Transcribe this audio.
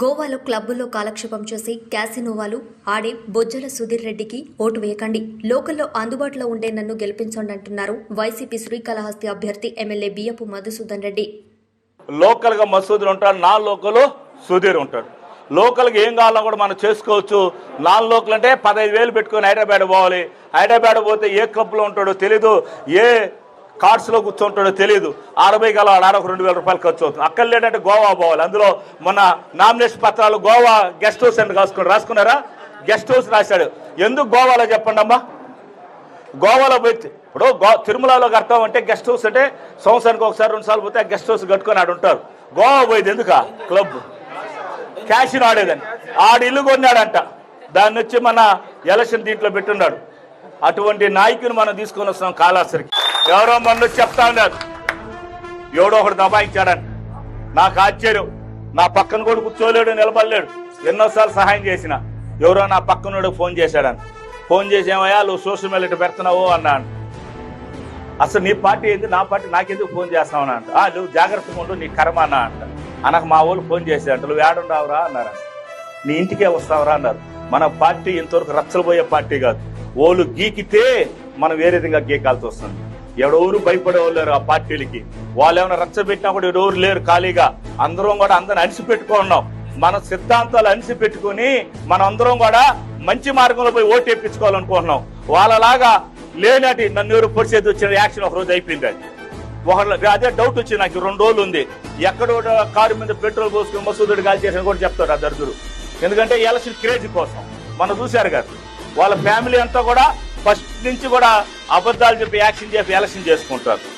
గోవాలో క్లబ్బుల్లో కాలక్షేపం చేసి క్యాసినోవాలు ఆడే బొజ్జల సుధీర్ రెడ్డికి ఓటు వేయకండి. లోకల్లో అందుబాటులో ఉండే నన్ను గెలిపించండి అంటున్నారు వైసీపీ శ్రీకాళహస్తి అభ్యర్థి ఎమ్మెల్యే బియ్యపు మధుసూదన్ రెడ్డి. లోకల్గా మసూదులు ఉంటాడు నా లోకల్ సుధీర్ ఉంటాడు. లోకల్గా ఏం కావాలో కూడా మనం చేసుకోవచ్చు. నాన్ లోకల్ అంటే పదహైదు వేలు పెట్టుకొని హైదరాబాద్ పోవాలి. హైదరాబాద్ పోతే ఏ క్లబ్లో ఉంటాడో తెలీదు. ఏ కార్డ్స్లో కూర్చుంటాడో తెలియదు అరవై గల ఆడ ఒక రెండు వేల రూపాయలు ఖర్చు అవుతుంది. అక్కడ లేదంటే గోవా పోవాలి. అందులో మొన్న నామినేషన్ పత్రాలు గోవా గెస్ట్ హౌస్ అని రాసుకుని రాసుకున్నారా? గెస్ట్ హౌస్ రాశాడు. ఎందుకు గోవాలో చెప్పండి అమ్మా? గోవాలో పోయి ఇప్పుడు గో తిరుమలలో కడతామంటే గెస్ట్ హౌస్ అంటే సంవత్సరానికి ఒకసారి రెండు సార్లు పోతే ఆ గెస్ట్ హౌస్ కట్టుకొని ఆడు ఉంటారు. గోవా పోయేది ఎందుక? క్లబ్. క్యాషిన్ ఆడేదని. ఆడు ఇల్లు కొన్నాడంట. దాన్ని వచ్చి మన ఎలక్షన్ దీంట్లో పెట్టున్నాడు. అటువంటి నాయకుని మనం తీసుకొని వస్తున్నాం కాలాసరికి ఎవరో మన చెప్తా ఉన్నారు. ఎవడో ఒకడు దబాయించాడని. నాకు ఆశ్చర్యం. నా పక్కన కూడా కూర్చోలేడు నిలబడలేడు. ఎన్నోసార్లు సహాయం చేసిన. ఎవరో నా పక్కనోడు ఫోన్ చేశాడని. ఫోన్ చేసి ఏమయ్యా నువ్వు సోషల్ మీడియా పెడుతున్నావు అన్నాను అసలు నీ పార్టీ ఏంది నా పార్టీ నాకెందుకు ఫోన్ చేస్తావు అంట "ఆ, నువ్వు జాగ్రత్తగా ఉండు నీ కర్మ అన్న అంట. అనకు మా వాళ్ళు ఫోన్ చేశారంట నువ్వు ఏడుండవురా అన్నారు నీ ఇంటికే వస్తావురా అన్నారు. మన పార్టీ ఇంతవరకు రచ్చలు పోయే పార్టీ కాదు. ఓళ్ళు గీకితే మనం వేరే విధంగా గీకాల్సి వస్తుంది? ఎవరెవరు భయపడేవాళ్ళు ఆ పార్టీలకి? వాళ్ళు ఏమైనా రచ్చబెట్టినా కూడా ఎవరెవరు లేరు ఖాళీగా. అందరం కూడా అందరిని అనిసిపెట్టుకున్నాం మన సిద్ధాంతాలు అనిసి పెట్టుకుని మన అందరం కూడా మంచి మార్గంలో పోయి ఓటు వేయించుకోవాలనుకుంటున్నాం. వాళ్ళలాగా లేనటి నన్ను ఎవరు పొడిచేది వచ్చిన యాక్షన్ ఒక రోజు అయిపోయింది అది. ఒకళ్ళు అదే డౌట్ వచ్చింది నాకు. రెండు రోజులు ఉంది. ఎక్కడ కారు మీద పెట్రోల్ పోసుకుని మసూదుడు కాల్ చేసిన కూడా చెప్తారు ఆ దర్దురు. ఎందుకంటే ఎలక్షన్ క్రేజ్ కోసం. మనం చూశారు కదా. వాళ్ళ ఫ్యామిలీ అంతా కూడా ఫస్ట్ నుంచి కూడా అబద్ధాలు చెప్పి యాక్షన్ చేసి ఎలక్షన్ చేసుకుంటారు.